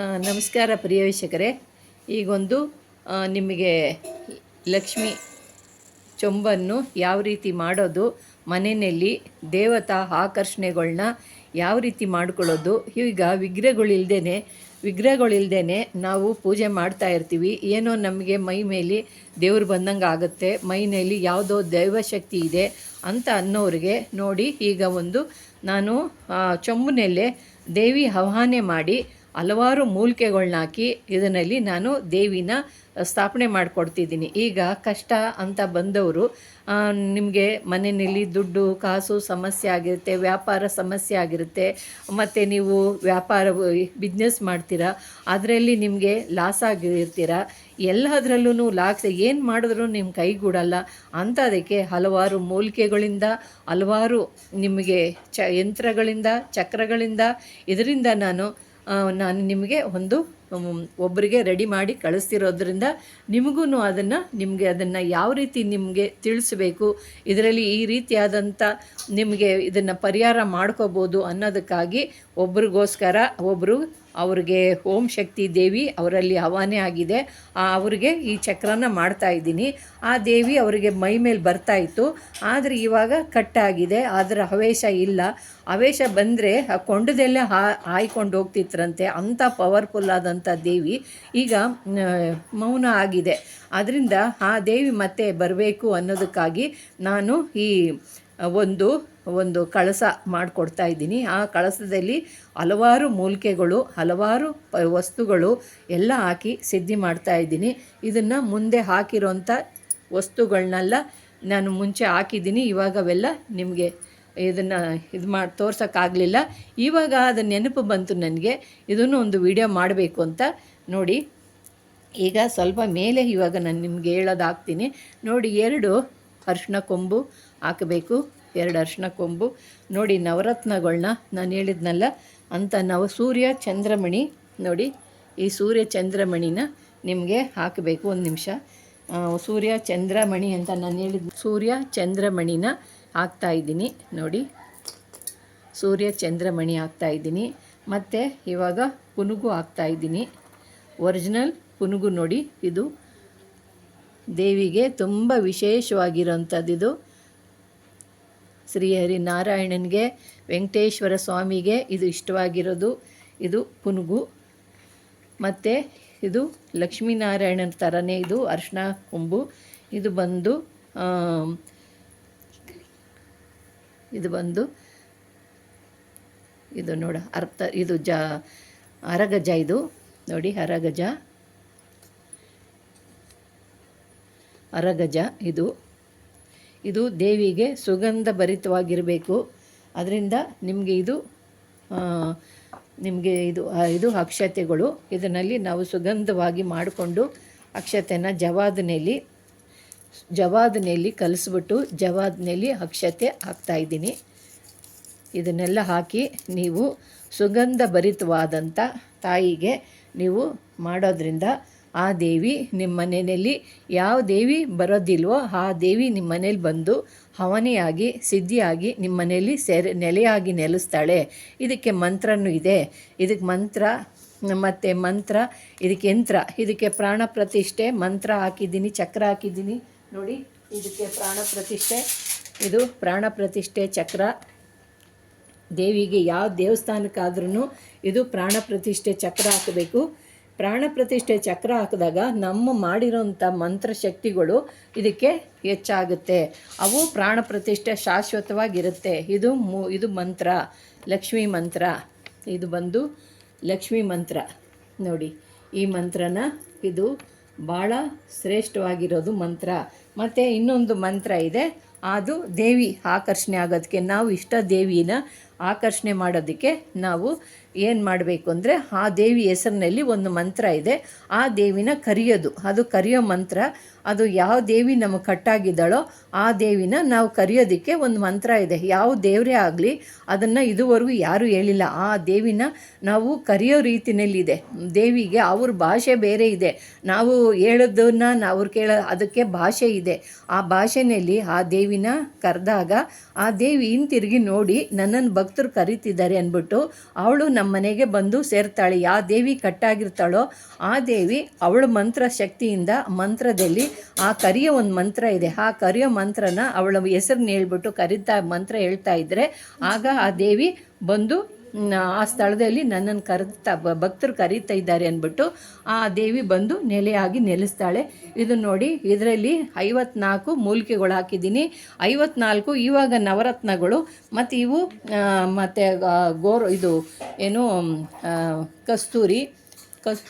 ನಮಸ್ಕಾರ ಪ್ರಿಯ ವೀಕ್ಷಕರೇ. ಈಗೊಂದು ನಿಮಗೆ ಲಕ್ಷ್ಮಿ ಚೊಂಬನ್ನು ಯಾವ ರೀತಿ ಮಾಡೋದು, ಮನೆಯಲ್ಲಿ ದೇವತಾ ಆಕರ್ಷಣೆಗಳನ್ನ ಯಾವ ರೀತಿ ಮಾಡ್ಕೊಳ್ಳೋದು ಈಗ ವಿಗ್ರಹಗಳಿಲ್ದೇ ವಿಗ್ರಹಗಳಿಲ್ದೇ ನಾವು ಪೂಜೆ ಮಾಡ್ತಾ ಇರ್ತೀವಿ. ಏನೋ ನಮಗೆ ಮೈ ಮೇಲೆ ದೇವ್ರು ಬಂದಂಗೆ ಆಗುತ್ತೆ, ಮೈನಲ್ಲಿ ಯಾವುದೋ ದೈವಶಕ್ತಿ ಇದೆ ಅಂತ ಅನ್ನೋರಿಗೆ ನೋಡಿ ಈಗ ಒಂದು ನಾನು ಚೊಂಬನಲ್ಲೇ ದೇವಿ ಆಹ್ವಾನೆ ಮಾಡಿ ಹಲವಾರು ಮೂಲಿಕೆಗಳನ್ನ ಹಾಕಿ ಇದರಲ್ಲಿ ನಾನು ದೇವಿನ ಸ್ಥಾಪನೆ ಮಾಡಿಕೊಡ್ತಿದ್ದೀನಿ. ಈಗ ಕಷ್ಟ ಅಂತ ಬಂದವರು ನಿಮಗೆ ಮನೆಯಲ್ಲಿ ದುಡ್ಡು, ಕಾಸು ಸಮಸ್ಯೆ ಆಗಿರುತ್ತೆ, ವ್ಯಾಪಾರ ಸಮಸ್ಯೆ ಆಗಿರುತ್ತೆ, ಮತ್ತು ನೀವು ವ್ಯಾಪಾರ ಬಿಸ್ನೆಸ್ ಮಾಡ್ತೀರಾ, ಅದರಲ್ಲಿ ನಿಮಗೆ ಲಾಸ್ ಆಗಿರ್ತೀರ ಎಲ್ಲದರಲ್ಲೂ ಲಾಸ್ ಏನು ಮಾಡಿದ್ರೂ ನಿಮ್ಮ ಕೈಗೂಡಲ್ಲ. ಅಂಥದಕ್ಕೆ ಹಲವಾರು ಮೂಲಿಕೆಗಳಿಂದ, ಹಲವಾರು ನಿಮಗೆ ಚ, ಯಂತ್ರಗಳಿಂದ, ಚಕ್ರಗಳಿಂದ, ಇದರಿಂದ ನಾನು ನಾನು ನಿಮಗೆ ಒಂದು ಒಬ್ಬರಿಗೆ ರೆಡಿ ಮಾಡಿ ಕಳಿಸ್ತಿರೋದ್ರಿಂದ ನಿಮಗೂ ಅದನ್ನು, ನಿಮಗೆ ಅದನ್ನು ಯಾವ ರೀತಿ ನಿಮಗೆ ತಿಳಿಸ್ಬೇಕು, ಇದರಲ್ಲಿ ಈ ರೀತಿಯಾದಂಥ ನಿಮಗೆ ಇದನ್ನು ಪರಿಹಾರ ಮಾಡ್ಕೋಬೋದು ಅನ್ನೋದಕ್ಕಾಗಿ ಒಬ್ರಿಗೋಸ್ಕರ ಒಬ್ಬರು ಅವ್ರಿಗೆ ಓಂ ಶಕ್ತಿ ದೇವಿ ಅವರಲ್ಲಿ ಹವಾನೆ ಆಗಿದೆ. ಅವರಿಗೆ ಈ ಚಕ್ರನ ಮಾಡ್ತಾ ಇದ್ದೀನಿ. ಆ ದೇವಿ ಅವರಿಗೆ ಮೈ ಮೇಲೆ ಬರ್ತಾ ಇತ್ತು. ಆದರೆ ಇವಾಗ ಕಟ್ಟಾಗಿದೆ. ಆದರೆ ಹವೇಶ ಇಲ್ಲ. ಹವೇಶ ಬಂದರೆ ಆ ಕೊಂಡದಲ್ಲೇ ಹಾ, ಹಾಯ್ಕೊಂಡು ಹೋಗ್ತಿತ್ತರಂತೆ ಅಂಥ ಪವರ್ಫುಲ್ ಆದಂಥ ದೇವಿ ಈಗ ಮೌನ ಆಗಿದೆ. ಅದರಿಂದ ಆ ದೇವಿ ಮತ್ತೆ ಬರಬೇಕು ಅನ್ನೋದಕ್ಕಾಗಿ ನಾನು ಈ ಒಂದು ಒಂದು ಕಳಸ ಮಾಡಿಕೊಡ್ತಾ ಇದ್ದೀನಿ. ಆ ಕಳಸದಲ್ಲಿ ಹಲವಾರು ಮೂಲಿಕೆಗಳು, ಹಲವಾರು ವಸ್ತುಗಳು ಎಲ್ಲ ಹಾಕಿ ಸಿದ್ಧಿ ಮಾಡ್ತಾ ಇದ್ದೀನಿ. ಇದನ್ನು ಮುಂದೆ ಹಾಕಿರೋಂಥ ವಸ್ತುಗಳನ್ನೆಲ್ಲ ನಾನು ಮುಂಚೆ ಹಾಕಿದ್ದೀನಿ. ಇವಾಗವೆಲ್ಲ ನಿಮಗೆ ಇದನ್ನು ಇದು ಮಾಡಿ ತೋರ್ಸೋಕ್ಕಾಗಲಿಲ್ಲ. ಇವಾಗ ಅದು ನೆನಪು ಬಂತು ನನಗೆ. ಇದನ್ನು ಒಂದು ವಿಡಿಯೋ ಮಾಡಬೇಕು ಅಂತ ನೋಡಿ. ಈಗ ಸ್ವಲ್ಪ ಮೇಲೆ ಇವಾಗ ನಾನು ನಿಮಗೆ ಹೇಳೋದಾಗ್ತೀನಿ. ನೋಡಿ ಎರಡು ಅರಿಶಿನ ಕೊಂಬು ಹಾಕಬೇಕು. ಎರಡು ಅರ್ಶಿನ ಕೊಂಬು. ನೋಡಿ ನವರತ್ನಗಳನ್ನ ನಾನು ಹೇಳಿದ್ನಲ್ಲ, ಅಂತ ನಾವು ಸೂರ್ಯ ಚಂದ್ರಮಣಿ, ನೋಡಿ, ಈ ಸೂರ್ಯ ಚಂದ್ರಮಣಿನ ನಿಮಗೆ ಹಾಕಬೇಕು ಒಂದು ನಿಮಿಷ. ಸೂರ್ಯ ಚಂದ್ರಮಣಿ ಅಂತ ನಾನು ಹೇಳಿದ, ಸೂರ್ಯ ಚಂದ್ರಮಣಿನ ಹಾಕ್ತಾ ಇದ್ದೀನಿ, ನೋಡಿ. ಸೂರ್ಯ ಚಂದ್ರಮಣಿ ಹಾಕ್ತಾ ಇದ್ದೀನಿ. ಮತ್ತು ಇವಾಗ ಪುನುಗು ಹಾಕ್ತಾ ಇದ್ದೀನಿ. ಒರಿಜಿನಲ್ ಪುನುಗು ನೋಡಿ, ಇದು ದೇವಿಗೆ ತುಂಬ ವಿಶೇಷವಾಗಿರೋಂಥದ್ದು ಶ್ರೀಹರಿ ನಾರಾಯಣನಿಗೆ, ವೆಂಕಟೇಶ್ವರ ಸ್ವಾಮಿಗೆ ಇದು ಇಷ್ಟವಾಗಿರೋದು. ಇದು ಪುನುಗು. ಮತ್ತು ಇದು ಲಕ್ಷ್ಮೀನಾರಾಯಣನ ಥರನೇ ಇದು ಅರ್ಶಿನ ಕೊಂಬು. ಇದು ಬಂದು ಇದು ಬಂದು, ಇದು ನೋಡ, ಅರ್ಥ, ಇದು ಜ ಅರಗಜ ಇದು. ನೋಡಿ ಅರಗಜ ಅರಗಜ ಇದು. ಇದು ದೇವಿಗೆ ಸುಗಂಧ ಭರಿತವಾಗಿರಬೇಕು ಅದರಿಂದ ನಿಮಗೆ ಇದು ನಿಮಗೆ ಇದು ಇದು ಅಕ್ಷತೆಗಳು. ಇದರಲ್ಲಿ ನಾವು ಸುಗಂಧವಾಗಿ ಮಾಡಿಕೊಂಡು ಅಕ್ಷತೆನ ಜವಾದನೆಯಲ್ಲಿ ಜವಾದನೆಯಲ್ಲಿ ಕಲಿಸ್ಬಿಟ್ಟು ಜವಾದನೆಯಲ್ಲಿ ಅಕ್ಷತೆ ಹಾಕ್ತಾಯಿದ್ದೀನಿ ಇದನ್ನೆಲ್ಲ ಹಾಕಿ ನೀವು ಸುಗಂಧ ಭರಿತವಾದಂಥ ತಾಯಿಗೆ ನೀವು ಮಾಡೋದ್ರಿಂದ ಆ ದೇವಿ ನಿಮ್ಮ ಮನೆಯಲ್ಲಿ ಯಾವ ದೇವಿ ಬರೋದಿಲ್ವೋ ಆ ದೇವಿ ನಿಮ್ಮ ಮನೇಲಿ ಬಂದು ಹವನಿಯಾಗಿ, ಸಿದ್ಧಿಯಾಗಿ ನಿಮ್ಮ ಮನೆಯಲ್ಲಿ ಸೆರೆ, ನೆಲೆಯಾಗಿ ನೆಲೆಸ್ತಾಳೆ. ಇದಕ್ಕೆ ಮಂತ್ರನೂ ಇದೆ. ಇದಕ್ಕೆ ಮಂತ್ರ, ಮತ್ತು ಮಂತ್ರ, ಇದಕ್ಕೆ ಯಂತ್ರ. ಇದಕ್ಕೆ ಪ್ರಾಣ ಪ್ರತಿಷ್ಠೆ. ಮಂತ್ರ ಹಾಕಿದ್ದೀನಿ, ಚಕ್ರ ಹಾಕಿದ್ದೀನಿ. ನೋಡಿ, ಇದಕ್ಕೆ ಪ್ರಾಣ ಪ್ರತಿಷ್ಠೆ. ಇದು ಪ್ರಾಣ ಪ್ರತಿಷ್ಠೆ ಚಕ್ರ. ದೇವಿಗೆ ಯಾವ ದೇವಸ್ಥಾನಕ್ಕಾದ್ರೂ ಇದು ಪ್ರಾಣ ಪ್ರತಿಷ್ಠೆ ಚಕ್ರ ಹಾಕಬೇಕು. ಪ್ರಾಣ ಪ್ರತಿಷ್ಠೆ ಚಕ್ರ ಹಾಕಿದಾಗ ನಮ್ಮ ಮಾಡಿರೋಂಥ ಮಂತ್ರಶಕ್ತಿಗಳು ಇದಕ್ಕೆ ಹೆಚ್ಚಾಗುತ್ತೆ. ಅವು ಪ್ರಾಣ ಪ್ರತಿಷ್ಠೆ ಶಾಶ್ವತವಾಗಿರುತ್ತೆ. ಇದು ಮು, ಇದು ಮಂತ್ರ. ಲಕ್ಷ್ಮೀ ಮಂತ್ರ. ಇದು ಬಂದು ಲಕ್ಷ್ಮೀ ಮಂತ್ರ. ನೋಡಿ, ಈ ಮಂತ್ರನ ಇದು ಭಾಳ ಶ್ರೇಷ್ಠವಾಗಿರೋದು ಮಂತ್ರ. ಮತ್ತು ಇನ್ನೊಂದು ಮಂತ್ರ ಇದೆ. ಅದು ದೇವಿ ಆಕರ್ಷಣೆ ಆಗೋದಕ್ಕೆ ನಾವು ಇಷ್ಟ ದೇವಿನ ಆಕರ್ಷಣೆ ಮಾಡೋದಕ್ಕೆ ನಾವು ಏನು ಮಾಡಬೇಕು ಅಂದರೆ ಆ ದೇವಿ ಹೆಸರಿನಲ್ಲಿ ಒಂದು ಮಂತ್ರ ಇದೆ. ಆ ದೇವಿನ ಕರೆಯೋದು. ಅದು ಕರೆಯೋ ಮಂತ್ರ. ಅದು ಯಾವ ದೇವಿ ನಮಗೆ ಕಟ್ಟಾಗಿದ್ದಾಳೋ ಆ ದೇವಿನ ನಾವು ಕರೆಯೋದಕ್ಕೆ ಒಂದು ಮಂತ್ರ ಇದೆ. ಯಾವ ದೇವರೇ ಆಗಲಿ ಅದನ್ನು ಇದುವರೆಗೂ ಯಾರೂ ಹೇಳಿಲ್ಲ. ಆ ದೇವಿನ ನಾವು ಕರೆಯೋ ರೀತಿಯಲ್ಲಿದೆ. ದೇವಿಗೆ ಅವ್ರ ಭಾಷೆ ಬೇರೆ ಇದೆ. ನಾವು ಹೇಳೋದನ್ನ ಅವ್ರು ಕೇಳೋ ಅದಕ್ಕೆ ಭಾಷೆ ಇದೆ. ಆ ಭಾಷೆಯಲ್ಲಿ ಆ ದೇವಿನ ಕರೆದಾಗ ಆ ದೇವಿ ಹಿಂತಿರುಗಿ ನೋಡಿ ನನ್ನನ್ನು ಭಕ್ತರು ಕರೀತಿದ್ದಾರೆ ಅಂದ್ಬಿಟ್ಟು ಅವಳು ನಮ್ಮ ಮನೆಗೆ ಬಂದು ಸೇರ್ತಾಳೆ. ಯಾವ ದೇವಿ ಕಟ್ಟಾಗಿರ್ತಾಳೋ ಆ ದೇವಿ ಅವಳ ಮಂತ್ರ ಶಕ್ತಿಯಿಂದ ಮಂತ್ರದಲ್ಲಿ ಆ ಕರಿಯ ಒಂದು ಮಂತ್ರ ಇದೆ. ಆ ಕರಿಯೋ ಮಂತ್ರನ ಅವಳ ಹೆಸರನ್ನ ಹೇಳ್ಬಿಟ್ಟು ಕರಿತಾ, ಮಂತ್ರ ಹೇಳ್ತಾ ಇದ್ದರೆ ಆಗ ಆ ದೇವಿ ಬಂದು ಆ ಸ್ಥಳದಲ್ಲಿ ನನ್ನನ್ನು ಕರೆತ ಭಕ್ತರು ಕರೀತಾ ಇದ್ದಾರೆ ಅಂದ್ಬಿಟ್ಟು ಆ ದೇವಿ ಬಂದು ನೆಲೆಯಾಗಿ ನೆಲೆಸ್ತಾಳೆ. ಇದು ನೋಡಿ, ಇದರಲ್ಲಿ ಐವತ್ನಾಲ್ಕು ಮೂಲಿಕೆಗಳು ಹಾಕಿದ್ದೀನಿ. ಐವತ್ನಾಲ್ಕು ಇವಾಗ ನವರತ್ನಗಳು. ಮತ್ತು ಇವು ಮತ್ತು ಗೋರ್, ಇದು, ಏನು ಕಸ್ತೂರಿ, ಕಸ್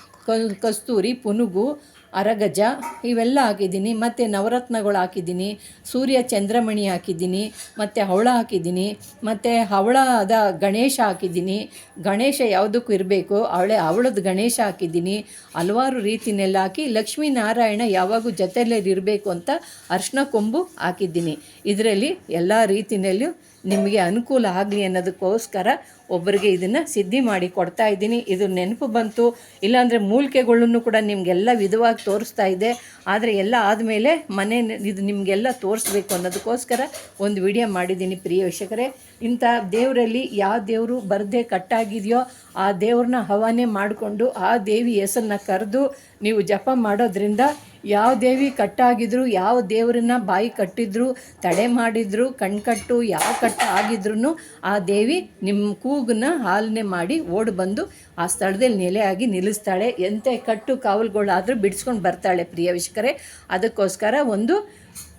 ಕಸ್ತೂರಿ, ಪುನುಗು ಅರಗಜ, ಇವೆಲ್ಲ ಹಾಕಿದ್ದೀನಿ. ಮತ್ತು ನವರತ್ನಗಳು ಹಾಕಿದ್ದೀನಿ. ಸೂರ್ಯ ಚಂದ್ರಮಣಿ ಹಾಕಿದ್ದೀನಿ. ಮತ್ತು ಹವಳ ಹಾಕಿದ್ದೀನಿ. ಮತ್ತು ಹವಳದ ಗಣೇಶ ಹಾಕಿದ್ದೀನಿ. ಗಣೇಶ ಯಾವುದಕ್ಕೂ ಇರಬೇಕು. ಅವಳೆ ಅವಳದ ಗಣೇಶ ಹಾಕಿದ್ದೀನಿ. ಹಲವಾರು ರೀತಿನೆಲ್ಲ ಹಾಕಿ ಲಕ್ಷ್ಮೀನಾರಾಯಣ ಯಾವಾಗೂ ಜೊತೆಯಲ್ಲೇ ಇರಬೇಕು ಅಂತ ಅರ್ಶಿನ ಕೊಂಬು ಹಾಕಿದ್ದೀನಿ. ಇದರಲ್ಲಿ ಎಲ್ಲ ರೀತಿಯಲ್ಲೂ ನಿಮಗೆ ಅನುಕೂಲ ಆಗಲಿ ಅನ್ನೋದಕ್ಕೋಸ್ಕರ ಒಬ್ಬರಿಗೆ ಇದನ್ನು ಸಿದ್ಧಿ ಮಾಡಿ ಕೊಡ್ತಾ ಇದ್ದೀನಿ. ಇದು ನೆನಪು ಬಂತು. ಇಲ್ಲಾಂದರೆ ಮೂಲಿಕೆಗಳನ್ನು ಕೂಡ ನಿಮಗೆಲ್ಲ ವಿಧವಾಗಿ ತೋರಿಸ್ತಾ ಇದೆ. ಆದರೆ ಎಲ್ಲ ಆದಮೇಲೆ ಮನೆ ಇದು ನಿಮಗೆಲ್ಲ ತೋರಿಸ್ಬೇಕು ಅನ್ನೋದಕ್ಕೋಸ್ಕರ ಒಂದು ವಿಡಿಯೋ ಮಾಡಿದ್ದೀನಿ ಪ್ರಿಯ ವೀಕ್ಷಕರೇ. ಇಂಥ ದೇವರಲ್ಲಿ ಯಾವ ದೇವರು ಬರದೇ ಕಟ್ಟಾಗಿದೆಯೋ ಆ ದೇವ್ರನ್ನ ಹವಾನೆ ಮಾಡಿಕೊಂಡು ಆ ದೇವಿ ಹೆಸರನ್ನ ಕರೆದು ನೀವು ಜಪ ಮಾಡೋದ್ರಿಂದ ಯಾವ ದೇವಿ ಕಟ್ಟಾಗಿದ್ರು, ಯಾವ ದೇವರನ್ನ ಬಾಯಿ ಕಟ್ಟಿದ್ರು, ತಡೆ ಮಾಡಿದ್ರು ಕಣ್ಕಟ್ಟು ಯಾವ ಕಟ್ಟ ಆಗಿದ್ರು ಆ ದೇವಿ ನಿಮ್ಮ ಕೂಗನ್ನ ಹಾಲನೆ ಮಾಡಿ ಓಡಿ ಬಂದು ಆ ಸ್ಥಳದಲ್ಲಿ ನೆಲೆಯಾಗಿ ನಿಲ್ಲಿಸ್ತಾಳೆ. ಎಂತೆ ಕಟ್ಟು ಕಾವಲುಗಳಾದರೂ ಬಿಡಿಸ್ಕೊಂಡು ಬರ್ತಾಳೆ ಪ್ರಿಯ ವೀಕ್ಷಕರೇ. ಅದಕ್ಕೋಸ್ಕರ ಒಂದು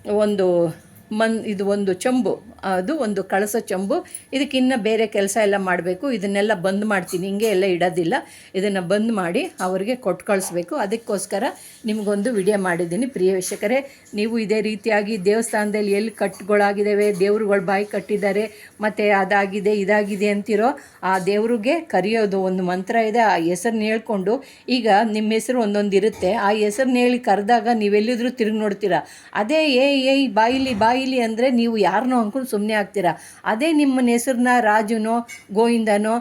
ಒಂದು ಮನ್, ಇದು ಒಂದು ಚಂಬು, ಅದು ಒಂದು ಕಳಸ ಚಂಬು. ಇದಕ್ಕಿನ್ನ ಬೇರೆ ಕೆಲಸ ಎಲ್ಲ ಮಾಡಬೇಕು. ಇದನ್ನೆಲ್ಲ ಬಂದ್ ಮಾಡ್ತೀನಿ. ಹಿಂಗೆ ಎಲ್ಲ ಇಡೋದಿಲ್ಲ. ಇದನ್ನು ಬಂದ್ ಮಾಡಿ ಅವರಿಗೆ ಕೊಟ್ಟು ಕಳಿಸ್ಬೇಕು. ಅದಕ್ಕೋಸ್ಕರ ನಿಮಗೊಂದು ವಿಡಿಯೋ ಮಾಡಿದ್ದೀನಿ. ಪ್ರಿಯ ವೀಕ್ಷಕರೇ, ನೀವು ಇದೇ ರೀತಿಯಾಗಿ ದೇವಸ್ಥಾನದಲ್ಲಿ ಎಲ್ಲಿ ಕಟ್ಟುಗಳಾಗಿದ್ದಾವೆ, ದೇವ್ರುಗಳು ಬಾಯಿ ಕಟ್ಟಿದ್ದಾರೆ, ಮತ್ತು ಅದಾಗಿದೆ, ಇದಾಗಿದೆ ಅಂತಿರೋ, ಆ ದೇವ್ರಿಗೆ ಕರೆಯೋದು ಒಂದು ಮಂತ್ರ ಇದೆ. ಆ ಹೆಸರನ್ನ ಹೇಳ್ಕೊಂಡು ಈಗ ನಿಮ್ಮ ಹೆಸರು ಒಂದೊಂದು ಇರುತ್ತೆ ಆ ಹೆಸರನ್ನ ಹೇಳಿ ಕರೆದಾಗ ನೀವೆಲ್ಲಿದ್ರೂ ತಿರುಗಿ ನೋಡ್ತೀರಾ. ಅದೇ ಏ ಏಯ್ ಬಾಯಿಲಿ ಬಾಯಿಲಿ ಅಂದರೆ ನೀವು ಯಾರನ್ನೋ ಅಂದ್ಕೊಂಡು ಸುಮ್ಮನೆ ಆಗ್ತೀರಾ? ಅದೇ ನಿಮ್ಮ ಹೆಸರನ್ನ ರಾಜುನೋ ಗೋವಿಂದನೋ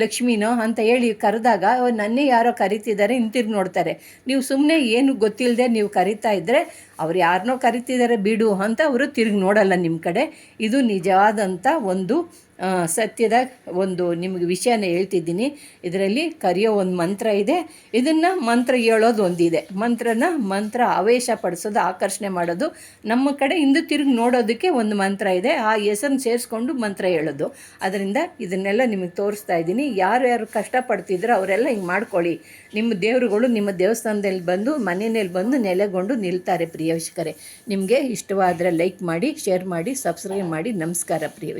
ಲಕ್ಷ್ಮಿನೋ ಅಂತ ಹೇಳಿ ಕರೆದಾಗ "ಓ, ನನ್ನೇ ಯಾರೋ ಕರಿತಿದ್ದಾರೆ ಹಿಂತಿರುಗಿ ನೋಡ್ತಾರೆ. ನೀವು ಸುಮ್ಮನೆ ಏನು ಗೊತ್ತಿಲ್ಲದೆ ನೀವು ಕರಿತಾ ಇದ್ದರೆ ಅವ್ರು ಯಾರನ್ನೋ ಕರಿತಿದ್ದಾರೆ ಬಿಡು ಅಂತ ಅವರು ತಿರುಗಿ ನೋಡಲ್ಲ ನಿಮ್ಮ ಕಡೆ. ಇದು ನಿಜವಾದಂಥ ಒಂದು ಸತ್ಯದ ಒಂದು ನಿಮಗೆ ವಿಷಯನ ಹೇಳ್ತಿದ್ದೀನಿ. ಇದರಲ್ಲಿ ಕರೆಯೋ ಒಂದು ಮಂತ್ರ ಇದೆ. ಇದನ್ನು ಮಂತ್ರ ಹೇಳೋದು ಒಂದಿದೆ. ಮಂತ್ರನ ಮಂತ್ರ ಆವೇಶ ಪಡಿಸೋದು, ಆಕರ್ಷಣೆ ಮಾಡೋದು, ನಮ್ಮ ಕಡೆ ಹಿಂದೆ ತಿರುಗಿ ನೋಡೋದಕ್ಕೆ ಒಂದು ಮಂತ್ರ ಇದೆ. ಆ ಹೆಸರನ್ನು ಸೇರಿಸ್ಕೊಂಡು ಮಂತ್ರ ಹೇಳೋದು. ಅದರಿಂದ ಇದನ್ನೆಲ್ಲ ನಿಮಗೆ ತೋರಿಸ್ತಾ ಇದ್ದೀನಿ. ಯಾರ್ಯಾರು ಕಷ್ಟಪಡ್ತಿದ್ರು ಅವರೆಲ್ಲ ಹಿಂಗೆ ಮಾಡ್ಕೊಳ್ಳಿ. ನಿಮ್ಮ ದೇವರುಗಳು ನಿಮ್ಮ ದೇವಸ್ಥಾನದಲ್ಲಿ ಬಂದು ಮನೆಯಲ್ಲಿ ಬಂದು ನೆಲೆಗೊಂಡು ನಿಲ್ತಾರೆ ಪ್ರಿಯ ನಿಮಗೆ ಇಷ್ಟವಾದರೆ ಲೈಕ್ ಮಾಡಿ, ಶೇರ್ ಮಾಡಿ, ಸಬ್ಸ್ಕ್ರೈಬ್ ಮಾಡಿ. ನಮಸ್ಕಾರ ಪ್ರಿಯ